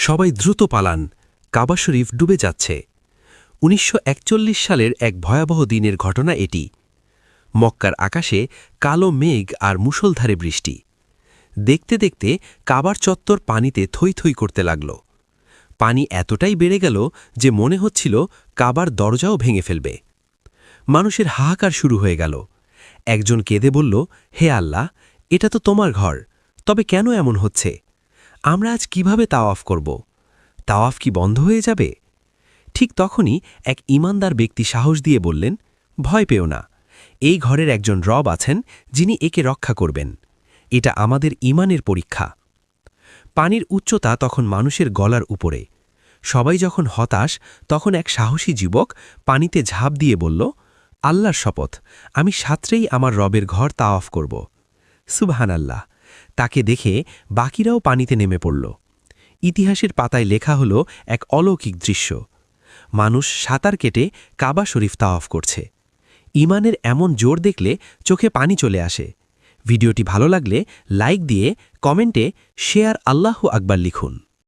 সবাই দ্রুত পালান। কাবা শরীফ ডুবে যাচ্ছে। উনিশশো একচল্লিশ সালের এক ভয়াবহ দিনের ঘটনা এটি। মক্কার আকাশে কালো মেঘ আর মুষলধারে বৃষ্টি। দেখতে দেখতে কাবার চত্বর পানিতে থই থই করতে লাগল। পানি এতটাই বেড়ে গেল যে মনে হচ্ছিল কাবার দরজাও ভেঙে ফেলবে। মানুষের হাহাকার শুরু হয়ে গেল। একজন কেঁদে বলল, হে আল্লাহ, এটা তো তোমার ঘর। তবে কেন এমন হচ্ছে? আমরা আজ কীভাবে তাওয়াফ করব? তাওয়াফ কি বন্ধ হয়ে যাবে? ঠিক তখনই এক ইমানদার ব্যক্তি সাহস দিয়ে বললেন, ভয় পেও না। এই ঘরের একজন রব আছেন যিনি একে রক্ষা করবেন। এটা আমাদের ইমানের পরীক্ষা। পানির উচ্চতা তখন মানুষের গলার উপরে। সবাই যখন হতাশ, তখন এক সাহসী যুবক পানিতে ঝাঁপ দিয়ে বলল, আল্লাহর শপথ, আমি সাত্রেই আমার রবের ঘর তাওয়াফ করব। সুবহান আল্লাহ তাকে দেখে বাকিরাও পানিতে নেমে পড়ল। ইতিহাসের পাতায় লেখা হল এক অলৌকিক দৃশ্য। মানুষ সাঁতার কেটে কাবা শরীফ তাওয়াফ করছে। ইমানের এমন জোর দেখলে চোখে পানি চলে আসে। ভিডিওটি ভালো লাগলে লাইক দিয়ে কমেন্টে শেয়ার আল্লাহ আকবার লিখুন।